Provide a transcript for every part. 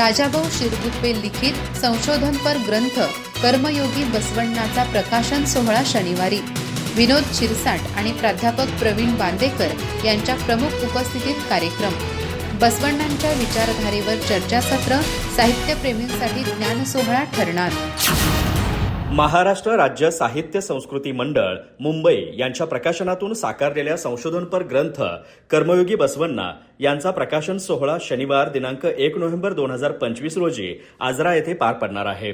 राजाभाऊ शिरगुप्पे लिखित संशोधनपर ग्रंथ कर्मयोगी बसवण्णाचा प्रकाशन सोहळा शनिवारी. विनोद शिरसाट आणि प्राध्यापक प्रवीण बांदेकर यांच्या प्रमुख उपस्थितीत कार्यक्रम. बसवण्णांच्या विचारधारेवर चर्चासत्र साहित्यप्रेमींसाठी ज्ञान सोहळा ठरणार. महाराष्ट्र राज्य साहित्य संस्कृती मंडळ मुंबई यांच्या प्रकाशनातून साकारलेल्या संशोधनपर ग्रंथ कर्मयोगी बसवन्ना यांचा प्रकाशन सोहळा शनिवार दिनांक एक नोव्हेंबर दोन हजार पंचवीस रोजी आजरा येथे पार पडणार आहे.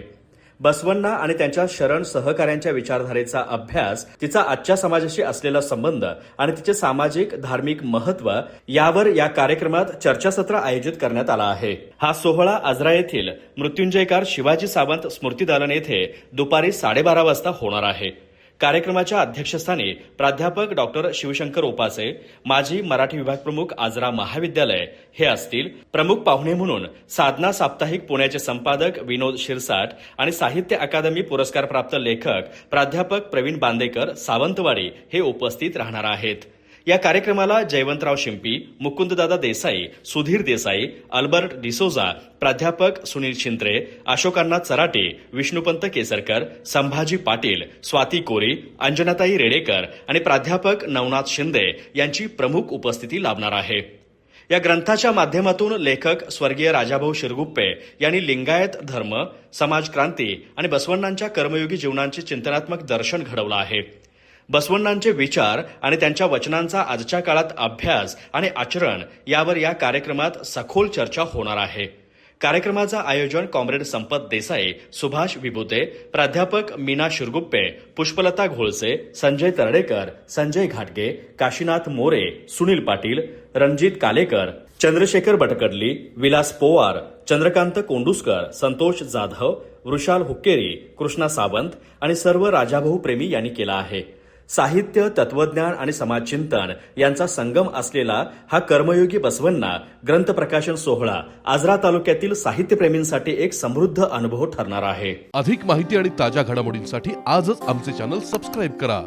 बसवण्णा आणि त्यांच्या शरण सहकाऱ्यांच्या विचारधारेचा अभ्यास तिचा आजच्या समाजाशी असलेला संबंध आणि तिचे सामाजिक धार्मिक महत्त्व यावर या कार्यक्रमात चर्चासत्र आयोजित करण्यात आला आहे. हा सोहळा आजरा येथील मृत्युंजयकार शिवाजी सावंत स्मृती दालन येथे दुपारी साडेबारा वाजता होणार आहे. कार्यक्रमाच्या अध्यक्षस्थानी प्राध्यापक डॉक्टर शिवशंकर ओपासे माजी मराठी विभाग प्रमुख आजरा महाविद्यालय हे असतील प्रमुख पाहुणे म्हणून साधना साप्ताहिक पुण्याचे संपादक विनोद शिरसाट आणि साहित्य अकादमी पुरस्कारप्राप्त लेखक प्राध्यापक प्रवीण बांदेकर सावंतवाडी हे उपस्थित राहणार आहेत. या कार्यक्रमाला जयवंतराव शिंपी मुकुंददादा देसाई सुधीर देसाई अल्बर्ट डिसोजा प्राध्यापक सुनील छिंत्रे अशोकांना चराटे विष्णुपंत केसरकर संभाजी पाटील स्वाती कोरी अंजनाताई रेडेकर आणि प्राध्यापक नवनाथ शिंदे यांची प्रमुख उपस्थिती लाभणार आहे. या ग्रंथाच्या माध्यमातून लेखक स्वर्गीय राजाभाऊ शिरगुप्पे यांनी लिंगायत धर्म समाजक्रांती आणि बसवण्णांच्या कर्मयोगी जीवनांचे चिंतनात्मक दर्शन घडवलं आहे. बसवण्णांचे विचार आणि त्यांच्या वचनांचा आजच्या काळात अभ्यास आणि आचरण यावर या कार्यक्रमात सखोल चर्चा होणार आहे. कार्यक्रमाचं आयोजन कॉम्रेड संपत देसाई सुभाष विभुते प्राध्यापक मीना शिरगुप्पे पुष्पलता घोळसे संजय तरडेकर संजय घाटगे काशीनाथ मोरे सुनील पाटील रणजित कालेकर चंद्रशेखर बटकडली विलास पोवार चंद्रकांत कोंडुसकर संतोष जाधव वृषाल हुक्केरी कृष्णा सावंत आणि सर्व राजाभाऊ प्रेमी यांनी केला आहे. साहित्य तत्वज्ञान आणि समाजचिंतन यांचा संगम असलेला हा कर्मयोगी बसवन्ना ग्रंथ प्रकाशन सोहळा आजरा तालुक्यातील साहित्यप्रेमींसाठी एक समृद्ध अनुभव ठरणार आहे. अधिक माहिती आणि ताज्या घडामोडींसाठी आजच आमचे चॅनल सबस्क्राईब करा.